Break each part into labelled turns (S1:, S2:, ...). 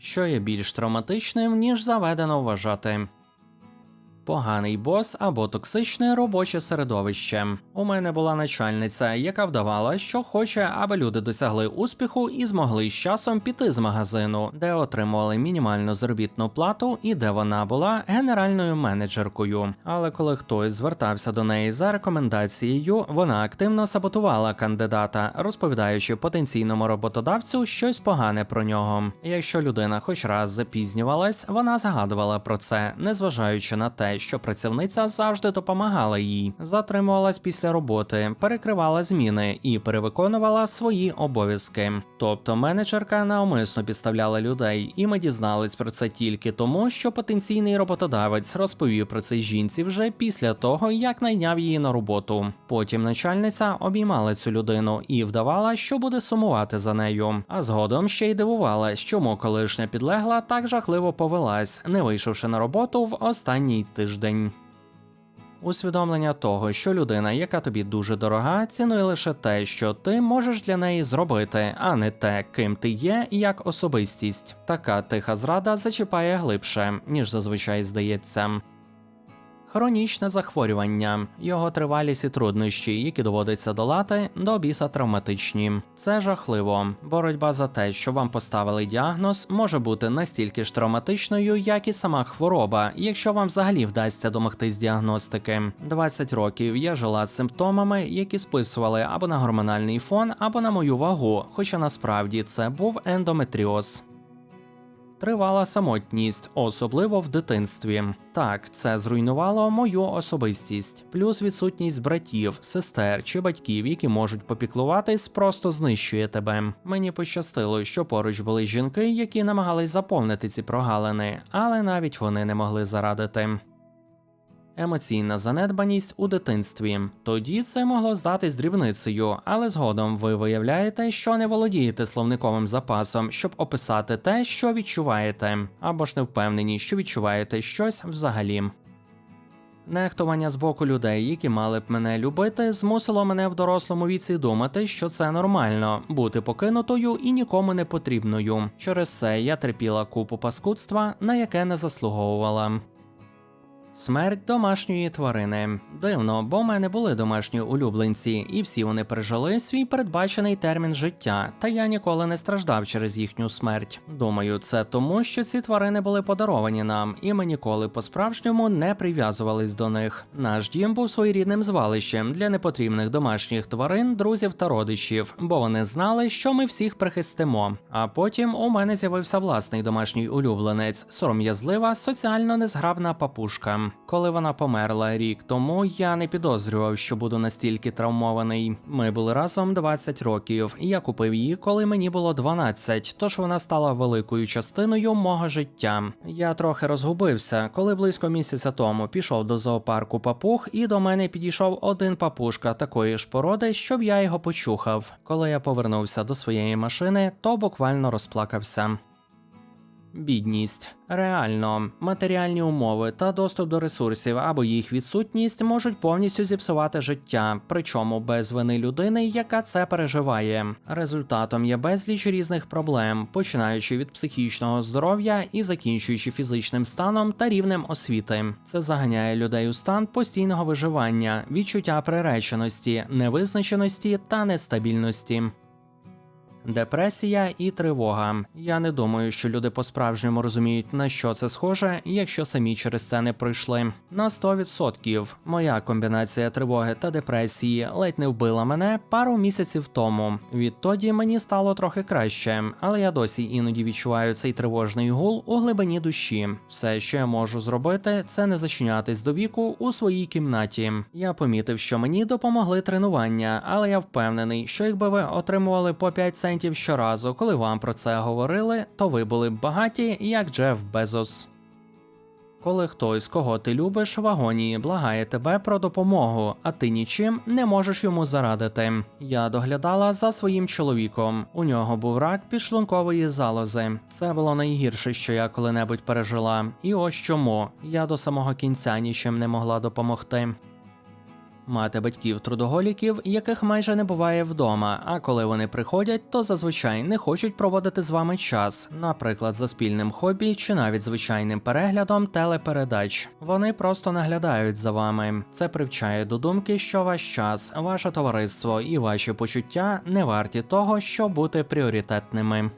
S1: що є більш травматичним, ніж заведено вважати. Поганий бос або токсичне робоче середовище. У мене була начальниця, яка вдавала, що хоче, аби люди досягли успіху і змогли з часом піти з магазину, де отримували мінімальну заробітну плату і де вона була генеральною менеджеркою. Але коли хтось звертався до неї за рекомендацією, вона активно саботувала кандидата, розповідаючи потенційному роботодавцю щось погане про нього. Якщо людина хоч раз запізнювалась, вона згадувала про це, незважаючи на те, що працівниця завжди допомагала їй, затримувалась після роботи, перекривала зміни і перевиконувала свої обов'язки. Тобто менеджерка навмисно підставляла людей, і ми дізнались про це тільки тому, що потенційний роботодавець розповів про це жінці вже після того, як найняв її на роботу. Потім начальниця обіймала цю людину і вдавала, що буде сумувати за нею. А згодом ще й дивувалась, чому колишня підлегла так жахливо повелась, не вийшовши на роботу в останній тиждень. Усвідомлення того, що людина, яка тобі дуже дорога, цінує лише те, що ти можеш для неї зробити, а не те, ким ти є як особистість. Така тиха зрада зачіпає глибше, ніж зазвичай здається. Хронічне захворювання, його тривалість і труднощі, які доводиться долати, до біса травматичні. Це жахливо. Боротьба за те, що вам поставили діагноз, може бути настільки ж травматичною, як і сама хвороба, якщо вам взагалі вдасться домогтись діагностики. 20 років я жила з симптомами, які списували або на гормональний фон, або на мою вагу, хоча насправді це був ендометріоз. Тривала самотність, особливо в дитинстві. Так, це зруйнувало мою особистість, плюс відсутність братів, сестер чи батьків, які можуть попіклуватись, просто знищує тебе. Мені пощастило, що поруч були жінки, які намагались заповнити ці прогалини, але навіть вони не могли зарадити. Емоційна занедбаність у дитинстві. Тоді це могло здатись дрібницею, але згодом ви виявляєте, що не володієте словниковим запасом, щоб описати те, що відчуваєте, або ж не впевнені, що відчуваєте щось взагалі. Нехтування з боку людей, які мали б мене любити, змусило мене в дорослому віці думати, що це нормально бути покинутою і нікому не потрібною. Через це я терпіла купу паскудства, на яке не заслуговувала. Смерть домашньої тварини. Дивно, бо в мене були домашні улюбленці, і всі вони пережили свій передбачений термін життя, та я ніколи не страждав через їхню смерть. Думаю, це тому, що ці тварини були подаровані нам, і ми ніколи по-справжньому не прив'язувались до них. Наш дім був своєрідним звалищем для непотрібних домашніх тварин, друзів та родичів, бо вони знали, що ми всіх прихистимо. А потім у мене з'явився власний домашній улюбленець, сором'язлива, соціально незграбна папушка. Коли вона померла рік тому, я не підозрював, що буду настільки травмований. Ми були разом 20 років. Я купив її, коли мені було 12, тож вона стала великою частиною мого життя. Я трохи розгубився, коли близько місяця тому пішов до зоопарку папуг, і до мене підійшов один папушка такої ж породи, щоб я його почухав. Коли я повернувся до своєї машини, то буквально розплакався. Бідність реально матеріальні умови та доступ до ресурсів або їх відсутність можуть повністю зіпсувати життя, причому без вини людини, яка це переживає. Результатом є безліч різних проблем, починаючи від психічного здоров'я і закінчуючи фізичним станом та рівнем освіти. Це заганяє людей у стан постійного виживання, відчуття приреченості, невизначеності та нестабільності. Депресія і тривога. Я не думаю, що люди по-справжньому розуміють, на що це схоже, якщо самі через це не пройшли. На 100%. Моя комбінація тривоги та депресії ледь не вбила мене пару місяців тому. Відтоді мені стало трохи краще, але я досі іноді відчуваю цей тривожний гул у глибині душі. Все, що я можу зробити, це не зачинятись до віку у своїй кімнаті. Я помітив, що мені допомогли тренування, але я впевнений, що якби ви отримували по 5 центів щоразу, коли вам про це говорили, то ви були б багаті, як Джеф Безос. Коли хтось, кого ти любиш, в агонії благає тебе про допомогу, а ти нічим не можеш йому зарадити. Я доглядала за своїм чоловіком. У нього був рак підшлункової залози. Це було найгірше, що я коли-небудь пережила. І ось чому я до самого кінця нічим не могла допомогти. Мати батьків трудоголіків, яких майже не буває вдома, а коли вони приходять, то зазвичай не хочуть проводити з вами час, наприклад, за спільним хобі чи навіть звичайним переглядом телепередач. Вони просто наглядають за вами. Це привчає до думки, що ваш час, ваше товариство і ваші почуття не варті того, щоб бути пріоритетними.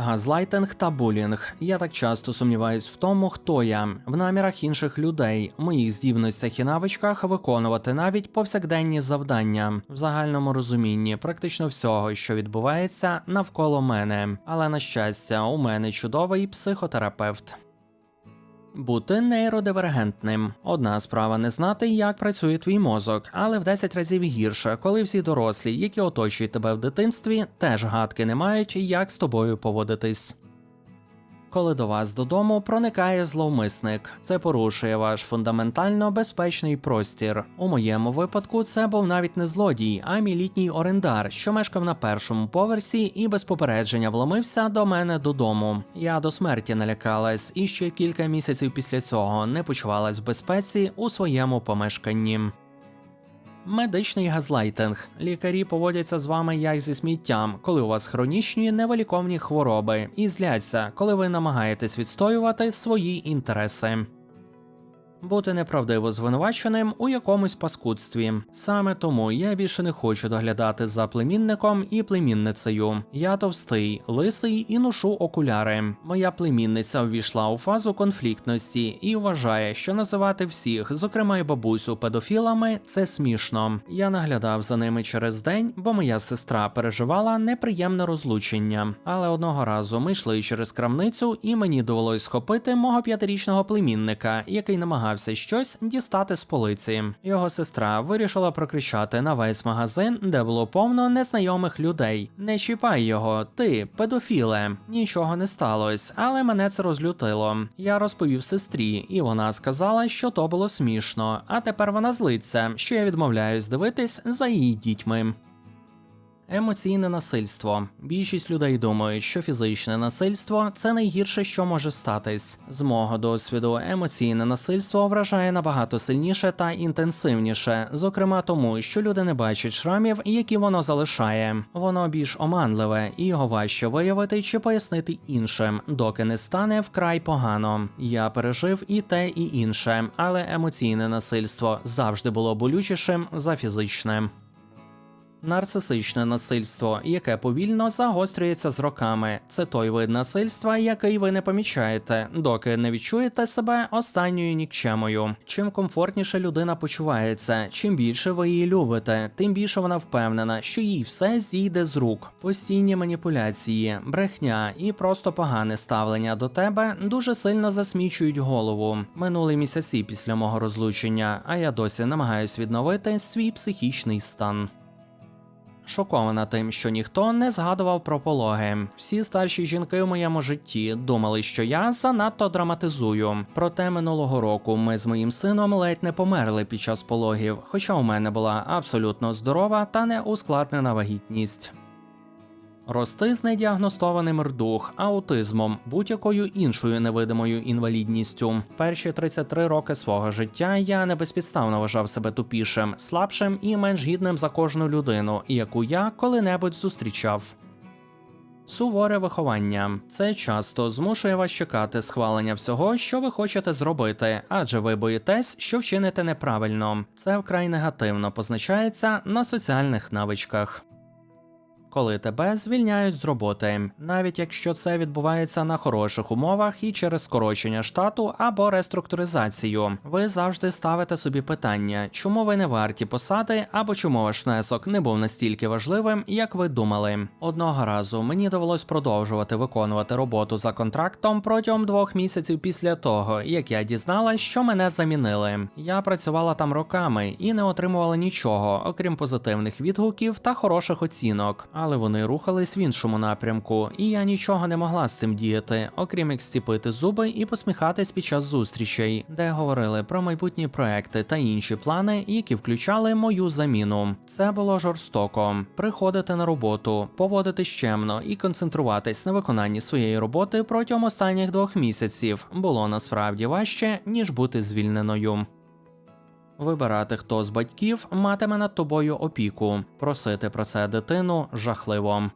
S1: Газлайтинг та булінг. Я так часто сумніваюсь в тому, хто я, в намірах інших людей, моїх здібностях і навичках виконувати навіть повсякденні завдання в загальному розумінні практично всього, що відбувається навколо мене. Але на щастя, у мене чудовий психотерапевт. Бути нейродивергентним. Одна справа не знати, як працює твій мозок, але в 10 разів гірше, коли всі дорослі, які оточують тебе в дитинстві, теж гадки не мають, як з тобою поводитись. Коли до вас додому проникає зловмисник, це порушує ваш фундаментально безпечний простір. У моєму випадку це був навіть не злодій, а мій літній орендар, що мешкав на першому поверсі і без попередження вломився до мене додому. Я до смерті налякалась і ще кілька місяців після цього не почувалась в безпеці у своєму помешканні. Медичний газлайтинг. Лікарі поводяться з вами як зі сміттям, коли у вас хронічні невиліковні хвороби, і зляться, коли ви намагаєтесь відстоювати свої інтереси. Бути неправдиво звинуваченим у якомусь паскудстві. Саме тому я більше не хочу доглядати за племінником і племінницею. Я товстий, лисий і ношу окуляри. Моя племінниця увійшла у фазу конфліктності і вважає, що називати всіх, зокрема й бабусю, педофілами, це смішно. Я наглядав за ними через день, бо моя сестра переживала неприємне розлучення. Але одного разу ми йшли через крамницю, і мені довелось схопити мого п'ятирічного племінника, який намагався щось дістати з полиці. Його сестра вирішила прокричати на весь магазин, де було повно незнайомих людей. Не чіпай його, ти, педофіле. Нічого не сталося, але мене це розлютило. Я розповів сестрі, і вона сказала, що то було смішно. А тепер вона злиться, що я відмовляюсь дивитись за її дітьми. Емоційне насильство. Більшість людей думають, що фізичне насильство це найгірше, що може статись. З мого досвіду, емоційне насильство вражає набагато сильніше та інтенсивніше, зокрема тому, що люди не бачать шрамів, які воно залишає. Воно більш оманливе, і його важче виявити чи пояснити іншим, доки не стане вкрай погано. Я пережив і те, і інше, але емоційне насильство завжди було болючішим за фізичне. Нарцисичне насильство, яке повільно загострюється з роками. Це той вид насильства, який ви не помічаєте, доки не відчуєте себе останньою нікчемою. Чим комфортніше людина почувається, чим більше ви її любите, тим більше вона впевнена, що їй все зійде з рук. Постійні маніпуляції, брехня і просто погане ставлення до тебе дуже сильно засмічують голову. Минули місяці після мого розлучення, а я досі намагаюсь відновити свій психічний стан. Шокована тим, що ніхто не згадував про пологи. Всі старші жінки в моєму житті думали, що я занадто драматизую. Проте минулого року ми з моїм сином ледь не померли під час пологів, хоча у мене була абсолютно здорова та неускладнена вагітність. Рости з недіагностованим рдух, аутизмом, будь-якою іншою невидимою інвалідністю. Перші 33 роки свого життя я не безпідставно вважав себе тупішим, слабшим і менш гідним за кожну людину, яку я коли-небудь зустрічав. Суворе виховання це часто змушує вас чекати схвалення всього, що ви хочете зробити, адже ви боїтесь, що вчините неправильно. Це вкрай негативно позначається на соціальних навичках коли тебе звільняють з роботи, навіть якщо це відбувається на хороших умовах і через скорочення штату або реструктуризацію, ви завжди ставите собі питання, чому ви не варті посади, або чому ваш внесок не був настільки важливим, як ви думали. Одного разу мені довелось продовжувати виконувати роботу за контрактом протягом двох місяців після того, як я дізналась, що мене замінили. Я працювала там роками і не отримувала нічого, окрім позитивних відгуків та хороших оцінок але вони рухались в іншому напрямку, і я нічого не могла з цим діяти, окрім як стіпити зуби і посміхатись під час зустрічей, де говорили про майбутні проекти та інші плани, які включали мою заміну. Це було жорстоко. Приходити на роботу, поводитись чемно і концентруватись на виконанні своєї роботи протягом останніх двох місяців було насправді важче ніж бути звільненою. Вибирати, хто з батьків матиме над тобою опіку. Просити про це дитину жахливо.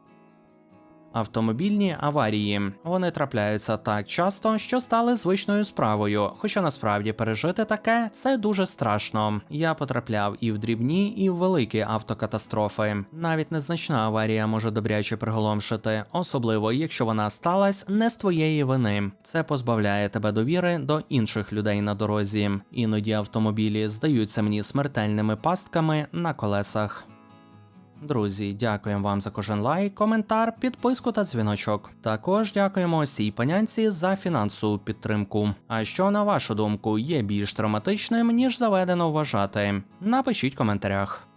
S1: Автомобільні аварії вони трапляються так часто, що стали звичною справою. Хоча насправді пережити таке це дуже страшно. Я потрапляв і в дрібні, і в великі автокатастрофи. Навіть незначна аварія може добряче приголомшити, особливо якщо вона сталася не з твоєї вини. Це позбавляє тебе довіри до інших людей на дорозі. Іноді автомобілі здаються мені смертельними пастками на колесах. Друзі, дякуємо вам за кожен лайк, коментар, підписку та дзвіночок. Також дякуємо ось цій панянці за фінансову підтримку. А що на вашу думку є більш травматичним ніж заведено вважати? Напишіть в коментарях.